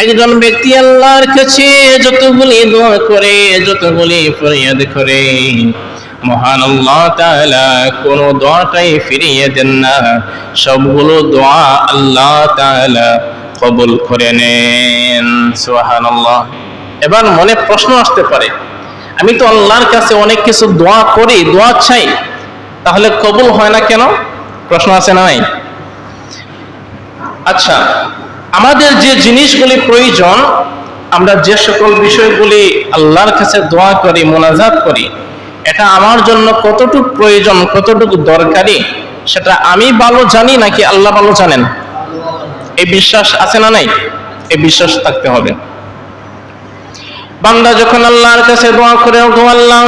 একজন ব্যক্তি আল্লাহর কাছে যতগুলি দোয়া করে, যতগুলি ফরিয়াদ করে মহান আল্লাহ তাআলা কোন দোয়াটাই ফিরিয়ে দেন না। সবগুলো দোয়া আল্লাহ তাআলা কবুল করে নেন। সুবহানাল্লাহ। এবার মনে প্রশ্ন আসতে পারে, আমি তো আল্লাহর কাছে অনেক কিছু দোয়া করি, দোয়া চাই, তাহলে কবুল হয় না কেন? প্রশ্ন আছে না নাই? আচ্ছা আমাদের যে জিনিসগুলি প্রয়োজন, আমরা যে সকল বিষয়গুলি আল্লাহর কাছে দোয়া করি, মোনাজাত করি, এটা আমার জন্য কতটুকু প্রয়োজন, কতটুকু দরকারি, সেটা আমি ভালো জানি নাকি আল্লাহ ভালো জানেন? এই বিশ্বাস আছে না নাই? এই বিশ্বাস থাকতে হবে। বান্দা যখন আল্লাহর কাছে দোয়া করে, ওগো আল্লাহ,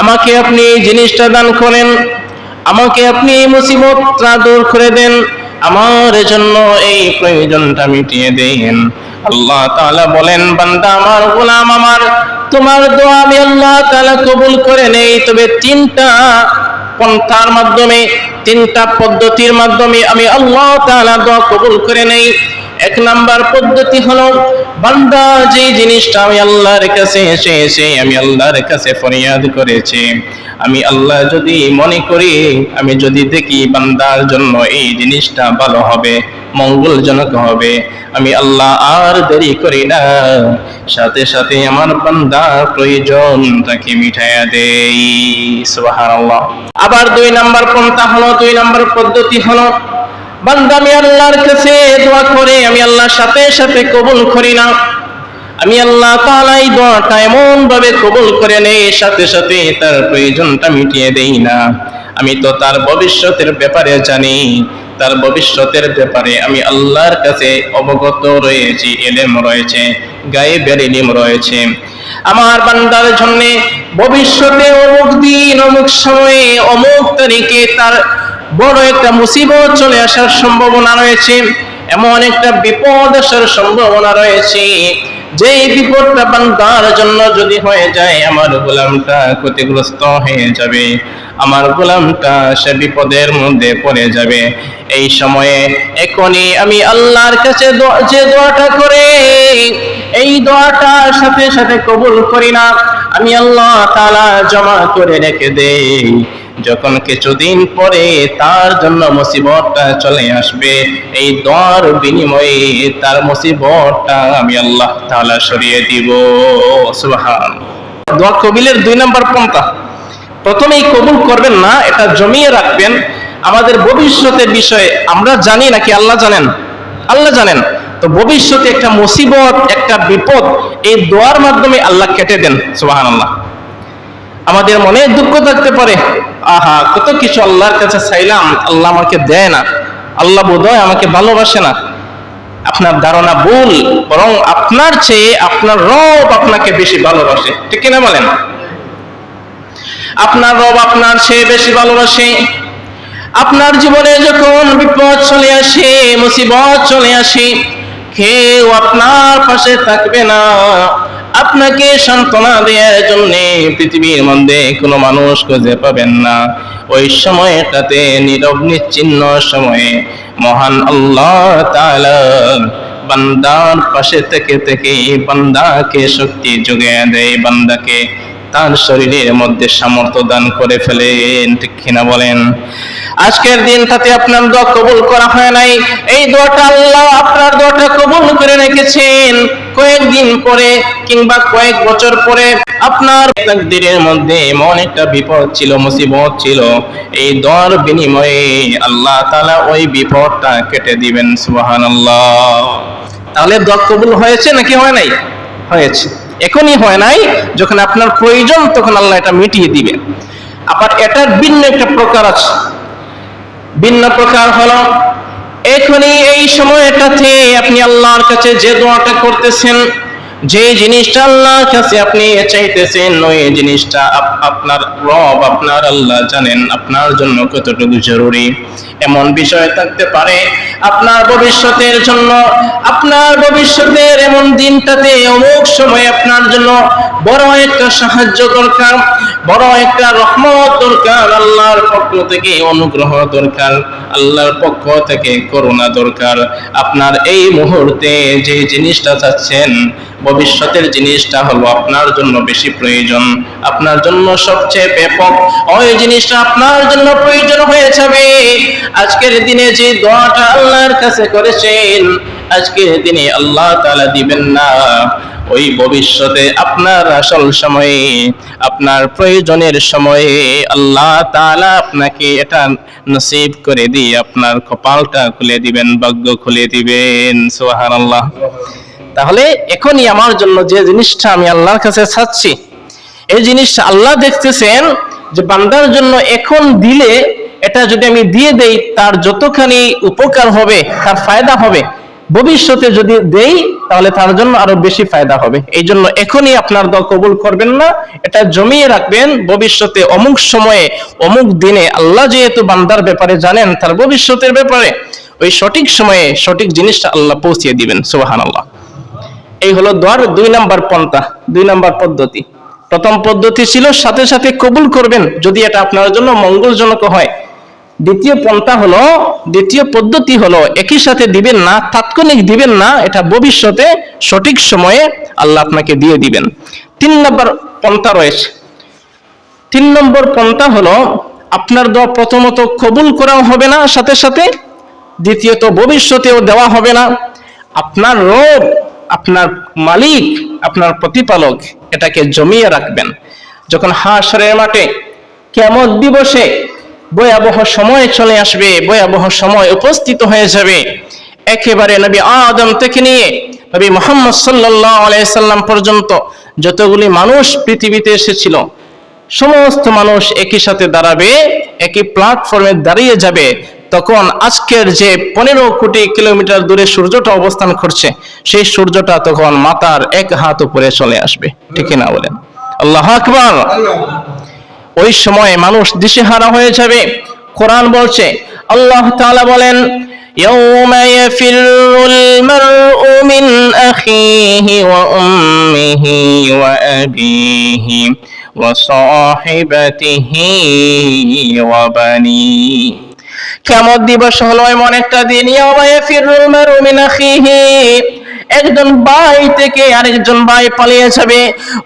আমাকে আপনি এই জিনিসটা দান করেন, আমাকে আপনি এই মুসিবতটা দূর করে দেন আমার জন্য এই প্রয়োজনটা মিটিয়ে দেন। আল্লাহ তাআলা বলেন, বান্দা, আমার গোলাম আমার, তোমার দোয়া আমি আল্লাহ তাআলা কবুল করে নেই। তবে তিনটা পন্থার মাধ্যমে, তিনটা পদ্ধতির মাধ্যমে আমি আল্লাহ তাআলা দোয়া কবুল করে নেই। এক নাম্বার পদ্ধতি হলো, বান্দা যে জিনিসটা আমি আল্লাহর কাছে এসে এসে আমি আল্লাহর কাছে ফরিয়াদ করেছি। আমি আল্লাহ যদি মনে করি, আমি যদি দেখি বান্দার জন্য এই জিনিসটা ভালো হবে, মঙ্গলজনক হবে, আমি আল্লাহ আর দেরি করি না। সাথে সাথে আমার বান্দার প্রয়োজন তাকে মিঠাইয়া দেই সুবহানাল্লাহ। আবার দুই নাম্বার পন্থা হলো, দুই নাম্বার পদ্ধতি হলো বান্দা, আমি আল্লাহর কাছে দোয়া করে, আমি আল্লাহর সাথে সাথে কবুল করি না। আমি আল্লাহ তাআলা এই দোয়াটা এমন ভাবে কবুল করে নেই, সাথে সাথে তার প্রয়োজনটা মিটিয়ে দেই না। আমি তো তার ভবিষ্যতের ব্যাপারে জানি, তার ভবিষ্যতের ব্যাপারে আমি আল্লাহর কাছে অবগত রয়েছি, এলেম রয়েছে গায়েবের ইলিম রয়েছে। আমার বান্দার জন্য ভবিষ্যতে অমুক দিন, অমুক সময়ে, অমুক তারিখে তার বড় একটা মুসিবত চলে আসার সম্ভাবনা রয়েছে, এমন একটা বিপদ আসার সম্ভাবনা রয়েছে। যে বিপদটা বান্দার জন্য যদি হয়ে যায়, আমার গোলামটা ক্ষতিগ্রস্ত হয়ে যাবে। আমার গোলামটা সে বিপদের মধ্যে পড়ে যাবে। এই সময়ে এখনই আমি আল্লাহর কাছে যে দোয়াটা করে, এই দোয়াটা সাথে সাথে কবুল করি না। আমি আল্লাহ তাআলা জমা করে রেখে দেই। যখন কিছুদিন পরে তার জন্য মুসিবতটা চলে আসবে, এই দর বিনিময়ে তার মুসিবতটা আমি আল্লাহ তাআলা সরিয়ে দিব। সুবহান দোয়া কবিলের দুই নম্বর পন্থা। প্রথমেই কবুল করবেন না, এটা জমিয়ে রাখবেন। আমাদের ভবিষ্যতের বিষয়ে আমরা জানি নাকি আল্লাহ জানেন? আল্লাহ জানেন। তো ভবিষ্যতে একটা মুসিবত, একটা বিপদ, এই দোয়ার মাধ্যমে আল্লাহ কেটে দেন। সুবহানাল্লাহ। আমাদের মনে দুঃখ থাকতে পারে। আহা, কত কিছু আল্লাহর কাছে চাইলাম, আল্লাহ আমাকে দেয় না। আল্লাহ বোধহয় আমাকে ভালোবাসে না। আপনার ধারণা ভুল, বরং আপনার চেয়ে আপনার রব আপনাকে বেশি ভালোবাসে। ঠিক কিনা বলেন? আপনার রব আপনার চেয়ে বেশি ভালোবাসে। আপনার জীবনে যখন বিপদ চলে আসে, মুসিবত চলে আসে, কেউ আপনার পাশে থাকবে না। আপনাকে সান্ত্বনা দেওয়ার জন্য পৃথিবীর মধ্যে কোনো মানুষ খুঁজে পাবেন না। ওই সময়টাতে নীরব নিচ্ছিন্ন সময়ে মহান আল্লাহ তাআলা বান্দার পাশে থেকে থেকে বান্দাকে শক্তি যোগে দেয়, বান্দাকে তার শরীরের মধ্যে সামর্থ্য দান করে ফেলেন, ঠিক কিনা বলেন? আজকের দিনটাতে আপনার দোয়া কবুল করা হয় নাই। এই দোয়াটা আল্লাহ আপনার দোয়াটা কবুল করে রেখেছেন। কয়েকদিন পরে কিংবা কয়েক বছর পরে আপনার তাকদীরের মধ্যে এমন একটা বিপদ ছিল, মুসিবত ছিল। এই দোয়ার বিনিময়ে আল্লাহ তাআলা ওই বিপদটা কেটে দিবেন, সুবহানাল্লাহ। তাহলে দোয়া কবুল হয়েছে নাকি হয় নাই? হয়েছে। এখনই হয় নাই, যখন আপনার প্রয়োজন তখন আল্লাহ এটা মিটিয়ে দিবে। আবার এটার ভিন্ন একটা প্রকার আছে। ভিন্ন প্রকার হলো, এখনই এই সময়টাতে আপনি আল্লাহর কাছে যে দোয়াটা করতেছেন, যে জিনিসটা আল্লাহর কাছে আপনি চাইতেছেন, ওই জিনিসটা আপনার রব, আপনার আল্লাহ জানেন আপনার জন্য কতটুকু জরুরি। এমন বিষয় থাকতে পারে আপনার ভবিষ্যতের জন্য, আপনার ভবিষ্যতের এমন দিনটাতে অমুক সময় আপনার জন্য বড় একটা সাহায্য দরকার, বড় একটা রহমত দরকার, আল্লাহর পক্ষ থেকে অনুগ্রহ দরকার, আল্লাহর পক্ষ থেকে করুণা দরকার। আপনার এই মুহূর্তে যে জিনিসটা চাচ্ছেন, ভবিষ্যতের জিনিসটা হলো আপনার জন্য বেশি প্রয়োজন। আপনার জন্য সবচেয়ে ব্যাপক, ওই জিনিসটা আপনার জন্য প্রয়োজন হয়ে যাবে। আজকের দিনে যে দোয়াটা আল্লাহর কাছে করেছেন আজকের দিনে আল্লাহ তাআলা দিবেন না। ওই ভবিষ্যতে আপনার আসল সময়ে, আপনার প্রয়োজনের সময়ে আল্লাহ তাআলা আপনাকে এটা নসিব করে দিয়ে আপনার কপালটা খুলে দিবেন, ভাগ্য খুলে দিবেন। সুবহানাল্লাহ। তাহলে এখনই আমার জন্য যে জিনিসটা আমি আল্লাহর কাছে চাচ্ছি, এই জিনিসটা আল্লাহ দেখতেছেন যে বান্দার জন্য এখন দিলে এটা যদি আমি দিয়ে দেই, তার যতখানি উপকার হবে, তার ফায়দা হবে, ভবিষ্যতে যদি দেই, তাহলে তার জন্য আরও বেশি ফায়দা হবে। এই জন্য এখনই আপনার দল কবুল করবেন না, এটা জমিয়ে রাখবেন। ভবিষ্যতে অমুক সময়ে, অমুক দিনে আল্লাহ যেহেতু বান্দার ব্যাপারে জানেন, তার ভবিষ্যতের ব্যাপারে ওই সঠিক সময়ে সঠিক জিনিসটা আল্লাহ পৌঁছিয়ে দিবেন সুবাহান আল্লাহ এই হলো দোয়ার দুই নাম্বার পন্থা, দুই নাম্বার পদ্ধতি। প্রথম পদ্ধতি ছিল সাথে সাথে কবুল করবেন, যদি এটা আপনার জন্য মঙ্গলজনক হয়। দ্বিতীয় পন্থা হলো, দ্বিতীয় পদ্ধতি হলো, একই সাথে দিবেন না, তাৎক্ষণিক দিবেন না, এটা ভবিষ্যতে সঠিক সময়ে আল্লাহ আপনাকে দিয়ে দিবেন। তিন নম্বর পন্থা রয়েছে। তিন নম্বর পন্থা হলো, আপনার দোয়া প্রথমত কবুল করাও হবে না, সাথে সাথে দ্বিতীয়ত ভবিষ্যতেও দেওয়া হবে না। আপনার রোগ আপনার মালিক, আপনার প্রতিপালক এটাকে জমিয়ে রাখবেন। যখন হাসরের মাঠে কেমন দিবসে ভয়াবহ সময় চলে আসবে, ভয়াবহ সময় উপস্থিত হয়ে যাবে। একেবারে নবী আদম থেকে নিয়ে নবী মোহাম্মদ সাল্লাহ আলাইসাল্লাম পর্যন্ত যতগুলি মানুষ পৃথিবীতে এসেছিল, সমস্ত মানুষ একই সাথে দাঁড়াবে, একই প্ল্যাটফর্মে দাঁড়িয়ে যাবে। তখন আজকের যে পনেরো কোটি কিলোমিটার দূরে সূর্যটা অবস্থান করছে, সেই সূর্যটা তখন মাতার এক হাত উপরে চলে আসবে। ঠিক না বলেন? আল্লাহ আকবার। ওই সময় মানুষ দিশেহারা হয়ে যাবে কোরআন বলছে আল্লাহ তাআলা বলেন يوم يفر المرء من أخيه وأمه وأبيه وصاحبته وبنيه কেমন দিবস হলো এমন একটা দিন ইয়াওমা ইয়াফিরুল মারউ মিন আখিহি একজন ভাই থেকে আরেকজন ভাই পালিয়ে যাবে।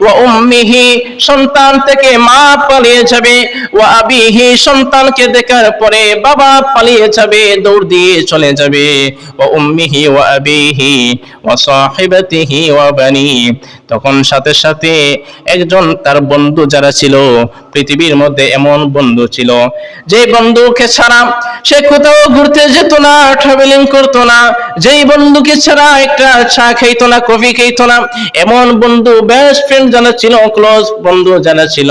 ও উম্মিহি সন্তান থেকে মা পালিয়ে যাবে। ও আবিহি সন্তানকে দেখার পরে বাবা পালিয়ে যাবে, দৌড় দিয়ে চলে যাবে। ও উম্মিহি ও আবিহি ও সাহিবাতিহি ও বানি। তখন সাথে সাথে একজন তার বন্ধু যারা ছিল, পৃথিবীর মধ্যে এমন বন্ধু ছিল, যে বন্ধুকে ছাড়া সে কোথাও ঘুরতে যেত না ট্রাভেলিং করতো না। যেই বন্ধুকে ছাড়া একটা চা খাইতো না কফি খাইতো না। এমন বন্ধু বেস্ট ফ্রেন্ড যারা ছিল ক্লোজ বন্ধু যারা ছিল।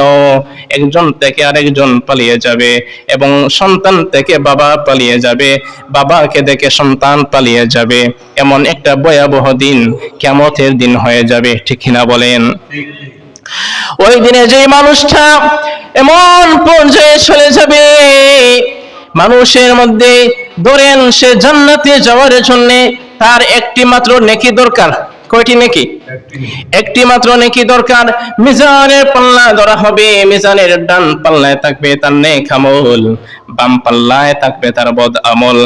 একজন থেকে আরেকজন পালিয়ে যাবে এবং সন্তান থেকে বাবা পালিয়ে যাবে। বাবাকে দেখে সন্তান পালিয়ে যাবে। এমন একটা ভয়াবহ দিন কেমতের দিন হয়ে যাবে, ঠিক কিনা বলেন? ওই দিনে যে মানুষটা এমন পর্যায়ে চলে যাবে, মানুষের মধ্যে ধরেন সে জান্নাতে যাওয়ার জন্য তার একটি মাত্র নেকি দরকার। কয়টি নেকি? একটি মাত্র নেকি দরকার, মিজানের পাল্লা ধরা হবে, মিজানের ডান পাল্লায় থাকবে তার নেক আমল, বাম পাল্লায় থাকবে তার বদ আমল।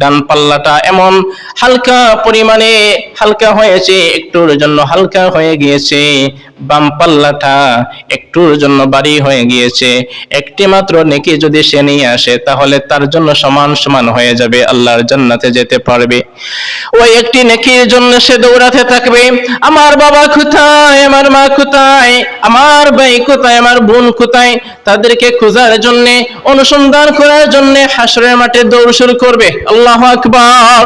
ডান পাল্লাটা এমন হালকা পরিমাণে হালকা হয়েছে, একটুর জন্য হালকা হয়ে গিয়েছে। বাম পাল্লাটা একটুর জন্য বাড়ি হয়ে গিয়েছে। একটি মাত্র নেকি যদি সে নিয়ে আসে, তাহলে তার জন্য সমান সমান হয়ে যাবে, আল্লাহর জান্নাতে যেতে পারবে। ওই একটি নেকির জন্য সে দৌড়াতে থাকবে। আমার বাবা কোথায়? আমার মা কোথায়? আমার ভাই কোথায়? আমার বোন কোথায়? তাদেরকে খোঁজার জন্য, অনুসন্ধান করার জন্য হাসরের মাঠে দৌড় শুরু করবে। আল্লাহ আকবার।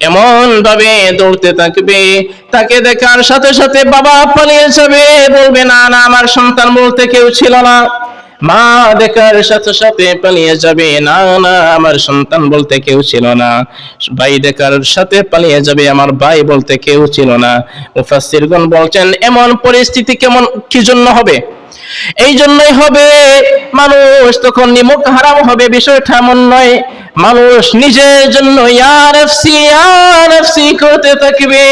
এমন ভাবে দৌড়তে থাকবে। তাকে দেখার সাথে সাথে বাবা পালিয়ে যাবে। বলবে, না না, আমার সন্তান বলতে কেউ ছিল না। মা দেখার সাথে সাথে পালিয়ে যাবে। না না, আমার সন্তান বলতে কেউ ছিল না। ভাই দেখার সাথে পালিয়ে যাবে, আমার ভাই বলতে কেউ ছিল না। মুফাসসিরগণ বলছেন, এমন পরিস্থিতি কেমন, কি জন্য হবে? এই জন্যই হবে, মানুষ তখন নিমুখ হারাম হবে, বিষয়টা এমন নয়। মানুষ নিজের জন্য ইয়ার এফসি ইয়ার এফসি করতে থাকবে।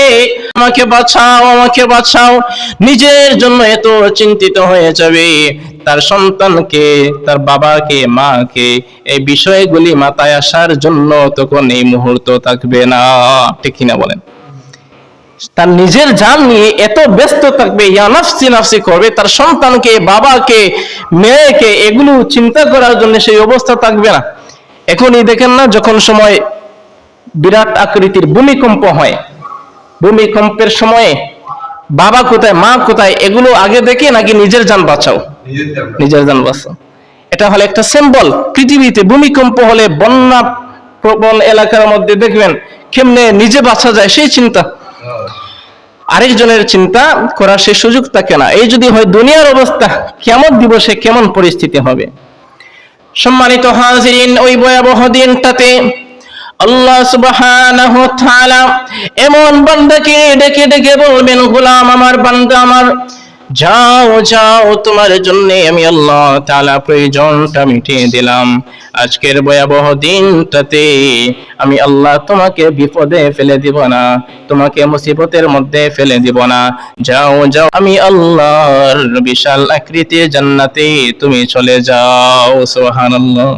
আমাকে বাঁচাও আমাকে বাঁচাও, নিজের জন্য এত চিন্তিত হয়ে যাবে। তার সন্তানকে, তার বাবাকে, মাকে, এই বিষয়গুলি মাথায় আসার জন্য তখন এই মুহূর্ত থাকবে না। ঠিক কিনা বলেন? তার নিজের জান নিয়ে এত ব্যস্ত থাকবে নাফসি করবে, তার সন্তানকে, বাবাকে, মেয়েকে, এগুলো চিন্তা করার জন্য সেই অবস্থা থাকবে না। এখনই দেখেন না, যখন সময় বিরাট আকৃতির ভূমিকম্প হয়, ভূমিকম্পের সময়ে বাবা কোথায়, মা কোথায়, এগুলো আগে দেখে নাকি নিজের যান বাঁচাও? নিজের জান বাঁচাও এটা হলো একটা সিম্বল পৃথিবীতে ভূমিকম্প হলে বন্যা প্রবল এলাকার মধ্যে দেখবেন কেমনে নিজে বাঁচা যায় সেই চিন্তা। আরেকজনের চিন্তা করার সে সুযোগ থাকে না। এই যদি হয় দুনিয়ার অবস্থা, কেমন দিবসে কেমন পরিস্থিতি হবে? সম্মানিত হাজিরিন, ওই ভয়াবহ দিনটাতে আল্লাহ সুবহানাহু তাআলা এমন বান্দাকে ডেকে ডেকে বলবেন, গোলাম আমার বান্দা আমার যাও যাও, তোমার জন্য আমি আল্লাহ তাআলা প্রয়োজনটা মিটিয়ে দিলাম। আজকের ভয়াবহ দিনটাতে আমি আল্লাহ তোমাকে বিপদে ফেলে দিব না, তোমাকে মুসিবতের মধ্যে ফেলে দিব না। যাও যাও, আমি আল্লাহর বিশাল আকৃতির জান্নাতে তুমি চলে যাও, সুবহানাল্লাহ।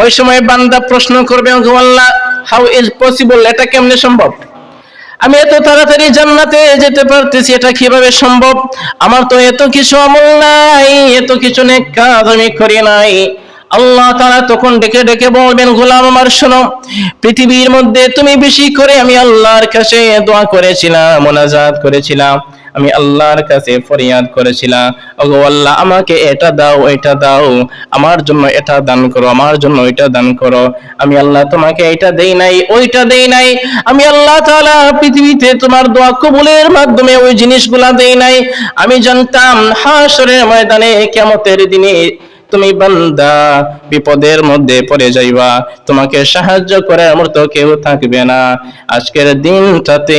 ওই সময় বান্দা প্রশ্ন করবে হাউ ইজ পসিবল এটা কেমনে সম্ভব? আমি এত তাড়াতাড়ি জান্নাতে যেতে পারতেছি, এটা কীভাবে সম্ভব? আমার তো এত কিছু আমল নাই, এত কিছু নেক কাজ আমি করি নাই। আল্লাহ তারা তখন ডেকে ডেকে বলবেন, গোলাম আমার, শোনো, পৃথিবীর মধ্যে তুমি বেশি করে আমি আল্লাহর কাছে দোয়া করেছিলাম, মোনাজাত করেছিলাম। আমি আল্লাহর কাছে ফরিয়াদ করেছিলাম। ওগো আল্লাহ আমাকে এটা দাও এটা দাও, আমার জন্য এটা দান করো, আমার জন্য ওইটা দান করো। আমি আল্লাহ তোমাকে এটা দেই নাই, ওইটা দেই নাই। আমি আল্লাহ তাআলা পৃথিবীতে তোমার দোয়া কবুলের মাধ্যমে ওই জিনিসগুলা দেই নাই। আমি জানতাম হাসরের ময়দানে কিয়ামতের দিনে তুমি বান্দা, বিপদের মধ্যে পড়ে যাইবা। তোমাকে সাহায্য করার মতো কেউ থাকবে না। আজকের দিনটাতে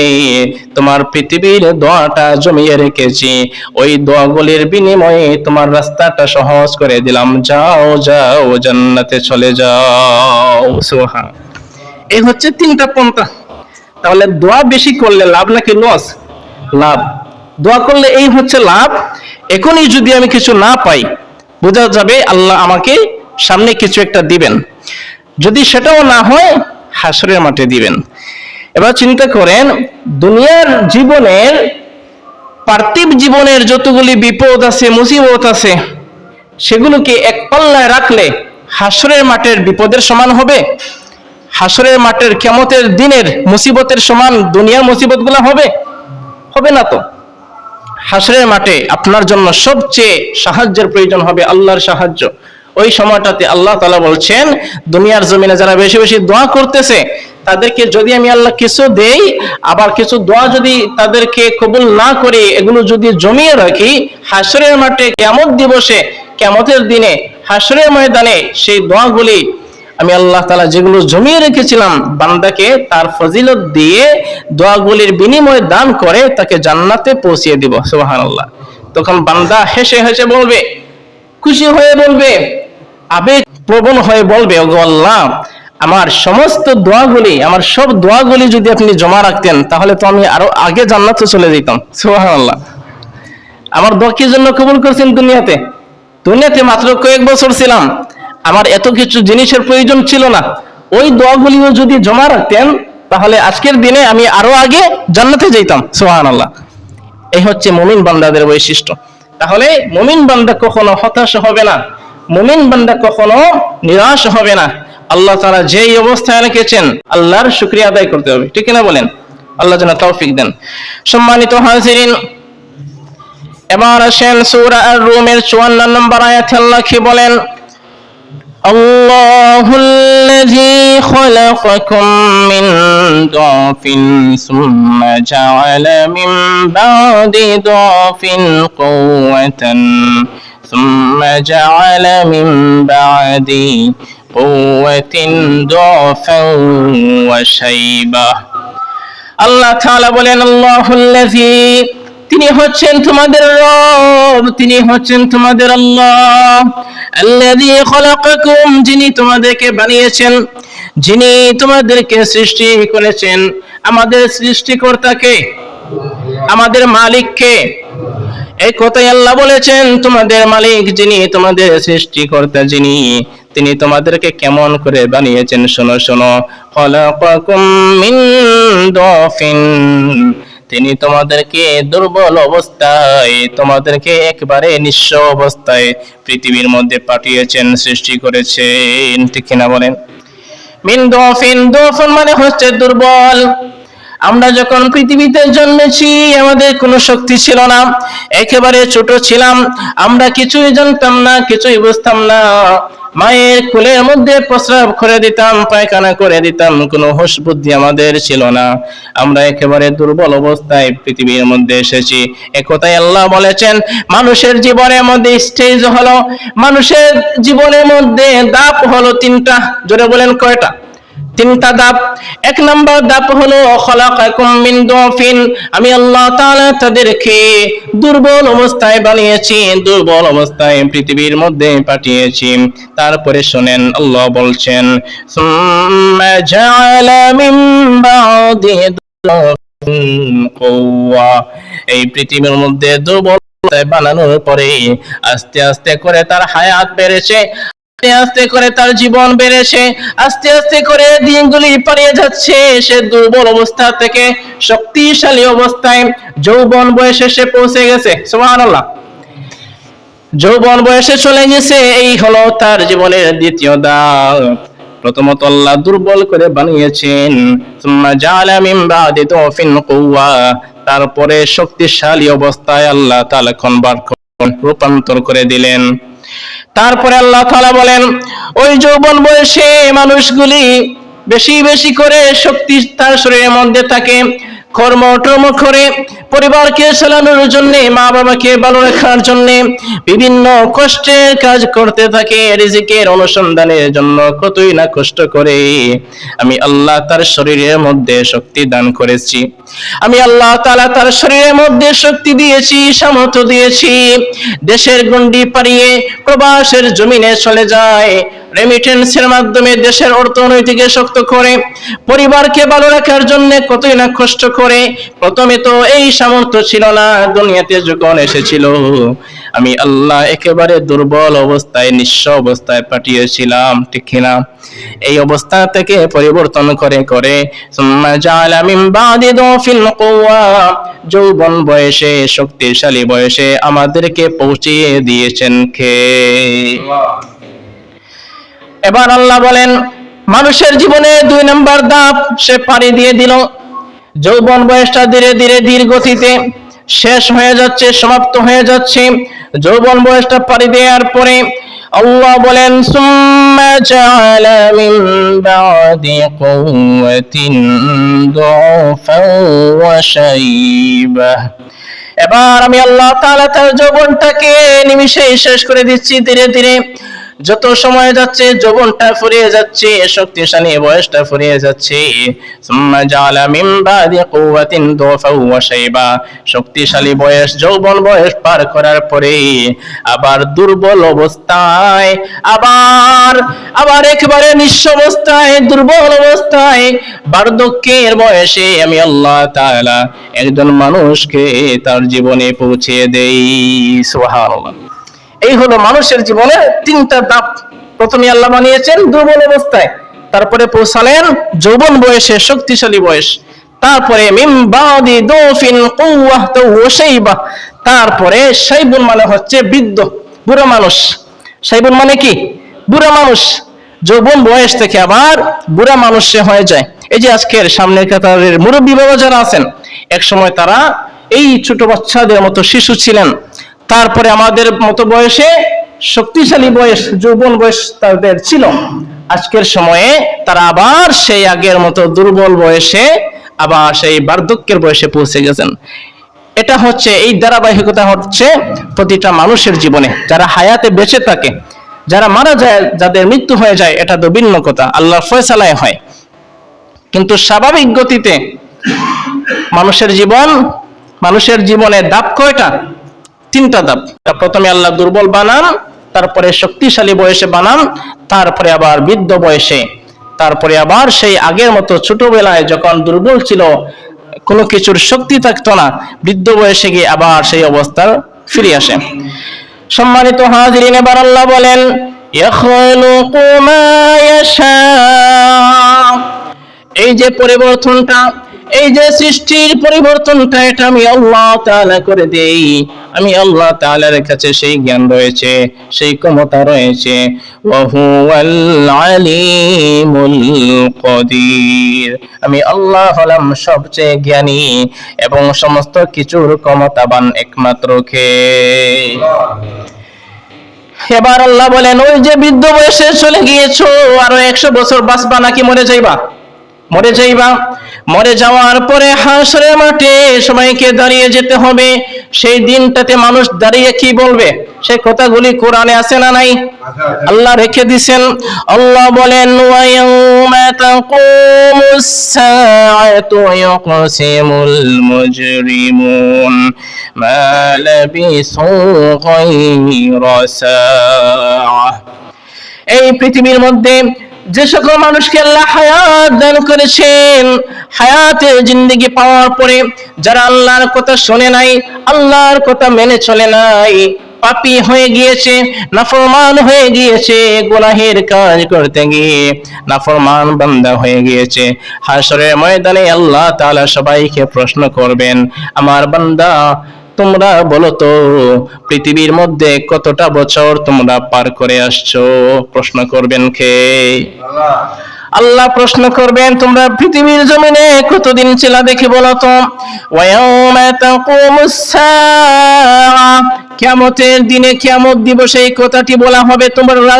তোমার পৃথিবীর দোয়াটা জমিয়ে রেখেছি। ওই দোয়াগুলির বিনিময়ে তোমার রাস্তাটা সহজ করে দিলাম। যাও যাও, জান্নাতে চলে যাও। সোহা এই হচ্ছে তিনটা পন্থা। তাহলে দোয়া বেশি করলে লাভ নাকি লস? লাভ। দোয়া করলে এই হচ্ছে লাভ। এখনই যদি আমি কিছু না পাই বোঝা যাবে আল্লাহ আমাকে সামনে কিছু একটা দিবেন। যদি সেটাও না হয়, হাসরের মাঠে দিবেন। এবার চিন্তা করেন, দুনিয়ার জীবনের, পার্থিব জীবনের যতগুলি বিপদ আছে, মুসিবত আছে, সেগুলোকে এক পাল্লায় রাখলে হাসরের মাঠের বিপদের সমান হবে? হাসরের মাঠের কেমতের দিনের মুসিবতের সমান দুনিয়ার মুসিবতগুলো হবে? হবে না তো। হাসরের মাঠে আপনার জন্য সবচেয়ে সাহায্যের প্রয়োজন হবে আল্লাহর সাহায্য। ওই সময়টাতে আল্লাহ তালা বলছেন, দুনিয়ার জমিনে যারা বেশি বেশি দোয়া করতেছে, তাদেরকে যদি আমি আল্লাহ কিছু দেই, আবার কিছু দোয়া যদি তাদেরকে কবুল না করে, এগুলো যদি জমিয়ে রাখি, হাসরের মাঠে কেমন দিবসে কেমতের দিনে, হাসরের ময়দানে সেই দোয়াগুলি আমি আল্লাহ তালা যেগুলো জমিয়ে রেখেছিলাম বান্দাকে তার ফজিলত দিয়ে দোয়াগুলির বিনিময়ে দান করে তাকে জান্নাতে পৌঁছিয়ে দিব সুবাহান আল্লাহ তখন বান্দা হেসে হেসে বলবে, খুশি হয়ে বলবে, আবেগ প্রবণ হয়ে বলবে, ওগো আল্লাহ, আমার সমস্ত দোয়াগুলি, আমার সব দোয়াগুলি যদি আপনি জমা রাখতেন, তাহলে তো আমি আরও আগে জান্নাতে চলে যেতাম সুবাহান আল্লাহ আমার দোয়া কি জন্য কবুল করছেন দুনিয়াতে? দুনিয়াতে মাত্র কয়েক বছর ছিলাম। আমার এত কিছু জিনিসের প্রয়োজন ছিল না। ওই দোয়াগুলিও যদি জমা রাখতেন, তাহলে আজকের দিনে আমি আরও আগে জান্নাতে যেতাম সোহান আল্লাহ এই হচ্ছে মুমিন বান্দাদের বৈশিষ্ট্য। তাহলে মুমিন বান্দা কখনো হতাশ হবে না। মুমিন বান্দা কখনো নিরাশ হবে না। আল্লাহ তারা যেই অবস্থায় রেখেছেন, আল্লাহর শুক্রিয়া আদায় করতে হবে। ঠিক না বলেন? আল্লাহ যেন তৌফিক দেন। সম্মানিত হাজিরিন, এবার আসেন সূরা আর রুমের 54 নম্বর আয়াতে আল্লাহ কি বলেন? الله الذي خلقكم من ضعف ثم جعل من بعد ضعف قوة ثم جعل من بعد قوة ضعفا وشيبة আল্লাহ তাআলা বলেন আল্লাহুল্লাযী তিনি হচ্ছেন তোমাদের রব, তিনি হচ্ছেন তোমাদের আল্লাহ। খলাকাকুম, যিনি তোমাদেরকে বানিয়েছেন, যিনি তোমাদেরকে সৃষ্টি করেছেন। আমাদের সৃষ্টিকর্তাকে, আমাদের মালিককে, এই কথাই আল্লাহ বলেছেন, তোমাদের মালিক যিনি, তোমাদের সৃষ্টিকর্তা যিনি, তিনি তোমাদেরকে কেমন করে বানিয়েছেন, শোনো শোনো। খলাকাকুম মিন দফিন। তিনি তোমাদেরকে দুর্বল অবস্থায়, তোমাদেরকে একবারে নিঃস্ব অবস্থায় পৃথিবীর মধ্যে পাঠিয়েছেন, সৃষ্টি করেছেন। ঠিক কিনা বলেন? মিন দফিন দফন মানে হচ্ছে দুর্বল। আমরা যখন পৃথিবীতে জন্মেছি, আমাদের কোনো শক্তি ছিল না। একেবারে ছোট ছিলাম, আমরা কিছুই জানতাম না, কিছুই বুঝতাম না। মায়ের কোলের মধ্যে প্রস্রাব করে দিতাম, পায়খানা করে দিতাম, কোনো হোশ বুদ্ধি আমাদের ছিল না। আমরা একেবারে দুর্বল অবস্থায় পৃথিবীর মধ্যে এসেছি। একথাই আল্লাহ বলেছেন, মানুষের জীবনের মধ্যে স্টেজ হলো, মানুষের জীবনের মধ্যে দাপ হলো তিনটা, জোরে বলেন কয়টা? তিনটা দাপ। এক নম্বর দাপ হলো আমি আল্লাহ তাদেরকে দুর্বল অবস্থায় বানিয়েছি, দুর্বল অবস্থায় পৃথিবীর মধ্যে পাঠিয়েছি। তারপরে শুনেন, আল্লাহ বলছেন এই পৃথিবীর মধ্যে দুর্বল বানানোর পরে আস্তে আস্তে করে তার হায়াত বেড়েছে। আস্তে আস্তে করে তার জীবন বেড়েছে, আস্তে আস্তে করে দিনগুলি পালিয়ে যাচ্ছে। সে দুর্বল অবস্থা থেকে শক্তিশালী অবস্থায় যৌবন বয়সে সে পৌঁছে গেছে। সুবহানাল্লাহ। যৌবন বয়সে চলে গেছে, এই হলো তার জীবনের দ্বিতীয় দাগ। প্রথমত আল্লাহ দুর্বল করে বানিয়েছেন। সুম্মা জাআলা মিন বাদি দুফিন কুওয়া। তারপরে শক্তিশালী অবস্থায় আল্লাহ তাআলা কনভার্ট রূপান্তর করে দিলেন। তারপরে আল্লাহ তাআলা বলেন, ওই যৌবন বয়সে মানুষগুলি বেশি বেশি করে শক্তি তার শরীরের মধ্যে থাকে। কর্ম টর্ম করে পরিবারকে চালানোর জন্য, মা বাবাকে ভালো রাখার জন্য, বিভিন্ন কষ্টের কাজ করতে থাকে, রিজিকের অনুসন্ধানের জন্য কতই না কষ্ট করে। আমি আল্লাহ তার শরীরের মধ্যে শক্তি দান করেছি। আমি আল্লাহ তাআলা তার শরীরের মধ্যে শক্তি দিয়েছি, সামর্থ্য দিয়েছি। দেশের গন্ডি পাড়িয়ে প্রবাসের জমিনে চলে যায়। রেমিটেন্সের মাধ্যমে দেশের অর্থনৈতিকে শক্ত করে, পরিবারকে ভালো রাখার জন্য কতই না কষ্ট করে, প্রথমে তো এই সামর্থ্য ছিল না, দুনিয়াতে যখন এসেছিল। আমি আল্লাহ একেবারে দুর্বল অবস্থায়, নিঃস্ব অবস্থায় পাঠিয়েছিলাম, ঠিক কিনা? এই অবস্থা থেকে পরিবর্তন করে করে যৌবন বয়সে, শক্তিশালী বয়সে আমাদেরকে পৌঁছিয়ে দিয়েছেন কে? এবার আল্লাহ বলেন, মানুষের জীবনে দুই নম্বর ধাপ সে পাড়ি দিয়ে দিল। যৌবন বয়সটা ধীরে ধীরে গতিতে শেষ হয়ে যাচ্ছে, সমাপ্ত হয়ে যাচ্ছে। যৌবন বয়সটা পাড়ি দেওয়ার পরে আল্লাহ বলেন এবার আমি আল্লাহ তার যৌবনটাকে নিমিষেই শেষ করে দিচ্ছি ধীরে ধীরে। যত সময় যাচ্ছে, যৌবনটা ফুরিয়ে যাচ্ছে শক্তিশালী বয়সটা ফুরিয়ে যাচ্ছে। শক্তিশালী বয়স, যৌবন বয়স পার করার পরে আবার দুর্বল অবস্থায়, আবার আবার একেবারে নিঃস্ব অবস্থায়, দুর্বল অবস্থায়, বার্ধক্যের বয়সে আমি আল্লাহ তাআলা একজন মানুষকে তার জীবনে পৌঁছে দেই। সুবহানাল্লাহ। এই হলো মানুষের জীবনে তিনটা ধাপ। প্রথমে আল্লাহ বানিয়েছেন দুর্বল অবস্থায়, তারপরে পৌঁছালেন যৌবন বয়সে, শক্তিশালী বয়স। তারপরে তারপরে শাইবুন মানে হচ্ছে বৃদ্ধ, বুড়ো মানুষ। শাইবুন মানে কি? বুড়ো মানুষ। যৌবন বয়স থেকে আবার বুড়া মানুষ সে হয়ে যায়। এই যে আজকের সামনের কাতারের মুরব্বী বাবা যারা আছেন এক সময় তারা এই ছোট বাচ্চাদের মতো শিশু ছিলেন। তারপরে আমাদের মতো বয়সে শক্তিশালী বয়স, যৌবন বয়স তাদের ছিল। আজকের সময়ে তারা আবার সেই আগের মতো দুর্বল বয়সে, আবার সেই বার্ধক্যের বয়সে পৌঁছে গেছেন। এটা হচ্ছে, এই ধারাবাহিকতা হচ্ছে প্রতিটা মানুষের জীবনে। যারা হায়াতে বেঁচে থাকে, যারা মারা যায়, যাদের মৃত্যু হয়ে যায়, এটা তো ভিন্ন কথা। আল্লাহর ফয়সালায় হয়। কিন্তু স্বাভাবিক গতিতে মানুষের জীবন, মানুষের জীবনে দাপ কয়টা? তিনটা দাপ প্রথমে আল্লাহ দুর্বল বানান, তারপরে শক্তিশালী বয়সে বানান, তারপরে আবার বৃদ্ধ বয়সে। তারপরে আবার সেই আগের মতো ছোটবেলায় যখন দুর্বল ছিল, কোনো কিছুর শক্তি থাকতো না, বৃদ্ধ বয়সে গিয়ে আবার সেই অবস্থা ফিরে আসে। সম্মানিত হাজিরিন, এবার আল্লাহ বলেন এই যে পরিবর্তনটা এই যে সৃষ্টির পরিবর্তনটা, এটা আমি আল্লাহ তাআলা করে দেই। আমি আল্লাহ তাআলার কাছে সেই জ্ঞান রয়েছে, সেই ক্ষমতা রয়েছে। আমি আল্লাহ হলাম সবচেয়ে জ্ঞানী এবং সমস্ত কিছুর ক্ষমতাবান একমাত্র কে। এবার আল্লাহ বলেন, ওই যে বৃদ্ধ বয়সে চলে গিয়েছো, আরও একশো বছর বাঁচবা নাকি মরে যাইবা? মরে যাইবা। মরে যাওয়ার পরে হাসরের মাঠে সবাইকে দাঁড়িয়ে যেতে হবে। সেই দিনটাতে মানুষ দাঁড়িয়ে কি বলবে? সেই কথাগুলি কোরআনে আছে না নাই? আল্লাহ রেখে দিছেন। আল্লাহ বলেন ওয়ায়াউমা তাকুমুস সাআতু ইয়াকসিমুল মুজরিমুন। মা লাবিসু গায়রা সাআহ। এই পৃথিবীর মধ্যে যে সকল মানুষকে আল্লাহ হায়াত দান করেছেন, হায়াতের জিন্দগি পাওয়ার পরে যারা আল্লাহর কথা শোনে নাই, আল্লাহর কথা মেনে চলে নাই, পাপী হয়ে গিয়েছে, নাফরমান হয়ে গিয়েছে, গুনাহের কাজ করতে গিয়ে নাফরমান বান্দা হয়ে গিয়েছে। হাসরের ময়দানে আল্লাহ তাআলা সবাইকে প্রশ্ন করবেন, আমার বান্দা তোমরা বলো তো, পৃথিবীর মধ্যে কতটা বছর তোমরা পার করে আসছো? প্রশ্ন করবেন কে? আল্লাহ প্রশ্ন করবেন, তোমরা পৃথিবীর জমিনে কতদিন ছিলা দেখে বলো তো? ওয়ায়াউমা তাকুমুস সাআ কিয়ামতের দিনে কিয়ামত দিবসে এই কথাটি বলা হবে। তোমরা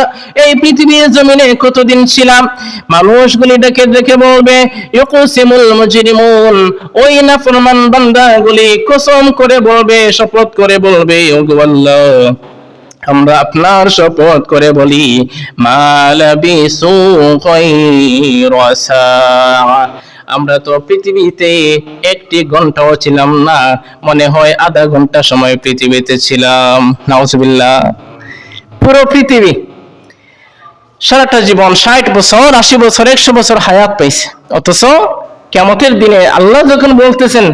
এই পৃথিবীর জমিনে কতদিন ছিলাম? মানুষগুলি ডেকে ডেকে বলবে, ইউকুসিমুল মুজরিমুন। ওই নাফরমান বান্দাগুলি কসম করে বলবে, শপথ করে বলবে, ওগো আমরা আপনার শপথ করে বলি মালাবিসু সাআ। আমরা তো পৃথিবীতে একটি ঘন্টাও ছিলাম না। মনে হয় আধা ঘণ্টা সময় পৃথিবীতে ছিলাম। নাউজুবিল্লাহ। পুরো পৃথিবী। সারাটা জীবন ষাট বছর, আশি বছর, একশো বছর হায়াত পাইছে অথচ কেমতের দিনে আল্লাহ যখন বলতেছেন,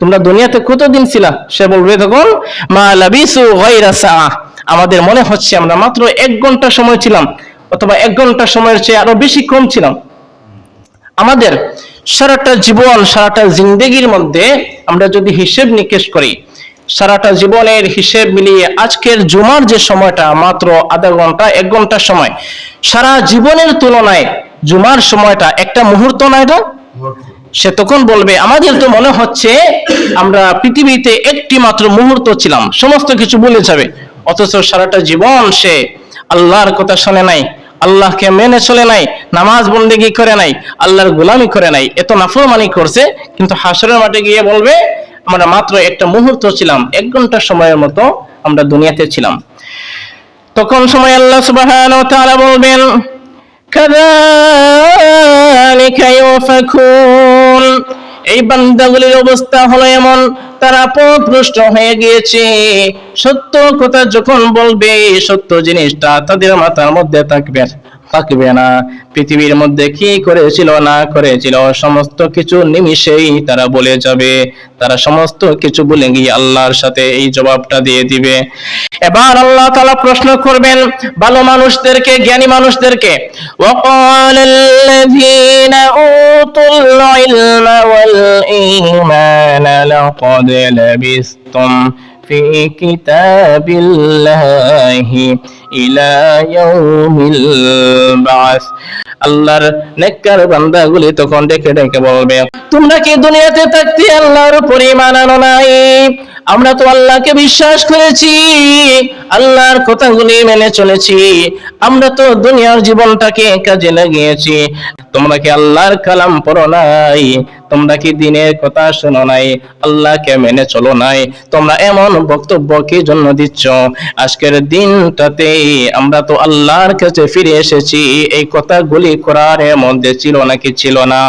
তোমরা দুনিয়াতে কতদিন ছিলা? সে বলবে তখন, মা লাবিসু গায়রা সাআ। আমাদের মনে হচ্ছে আমরা মাত্র এক ঘণ্টা সময় ছিলাম, অথবা এক ঘণ্টা সময়ের চেয়ে আরও বেশি কম ছিলাম। আমাদের সারাটা জীবন, সারাটা জিন্দেগির মধ্যে আমরা যদি হিসেব নিকেশ করি, সারাটা জীবনের হিসেব মিলিয়ে আজকের জুমার যে সময়টা, মাত্র আধা ঘণ্টা, এক ঘণ্টা সময়, সারা জীবনের তুলনায় জুমার সময়টা একটা মুহূর্ত না? সে তখন বলবে, আমাদের তো মনে হচ্ছে আমরা পৃথিবীতে একটি মাত্র মুহূর্ত ছিলাম, সমস্ত কিছু বলে যাবে। অথচ সারাটা জীবন সে আল্লাহর কথা শোনে নাই আল্লাহকে মেনে চলে নাই, নামাজ বন্দেগি করে নাই, আল্লাহর গোলামি করে নাই, এত নাফরমানি করছে, কিন্তু হাসরের মাঠে গিয়ে বলবে, আমরা মাত্র একটা মুহূর্ত ছিলাম, এক ঘণ্টা সময়ের মতো আমরা দুনিয়াতে ছিলাম। তখন সময় আল্লাহ সুবহানাহু ওয়া তাআলা বলবেন এই বান্দাগুলির অবস্থা হলো এমন তারা পথভ্রষ্ট হয়ে গিয়েছে সত্য কথা যখন বলবে সত্য জিনিসটা তাদের মাথার মধ্যে থাকবে থাকবে না পৃথিবীর মধ্যে কি করেছিল না করেছিল সমস্ত কিছু নিমিষেই তারা বলে যাবে তারা সমস্ত কিছু বলে গিয়ে আল্লাহর সাথে এই জবাবটা দিয়ে দিবে এবার আল্লাহ তাআলা প্রশ্ন করবেন ভালো মানুষদেরকে জ্ঞানী মানুষদেরকে وقال الذين أوتوا العلم والإيمان لقد لبثتم في كتاب الله আল্লাহর নেককার বান্দাগুলি তখন ডেকে ডেকে বলবে, তোমরা কি দুনিয়াতে থাকতে আল্লাহর নাই? আমরা তো আল্লাহকে বিশ্বাস করেছি, আল্লাহর কথাগুলি মেনে চলেছি। আমরা তো দুনিয়ার জীবনটাকে কাজে লাগিয়েছি। তোমরা কি আল্লাহর কালাম পড়ো নাই? তোমরা কি দিনের কথা শোনো নাই? আল্লাহকে মেনে চলো নাই। তোমরা এমন বক্তব্য কি জন্য দিচ্ছ? আজকের দিনটাতে আমরা তো আল্লাহর কাছে ফিরে এসেছি। এই কথাগুলি কোরআনের মধ্যে ছিল নাকি ছিল না?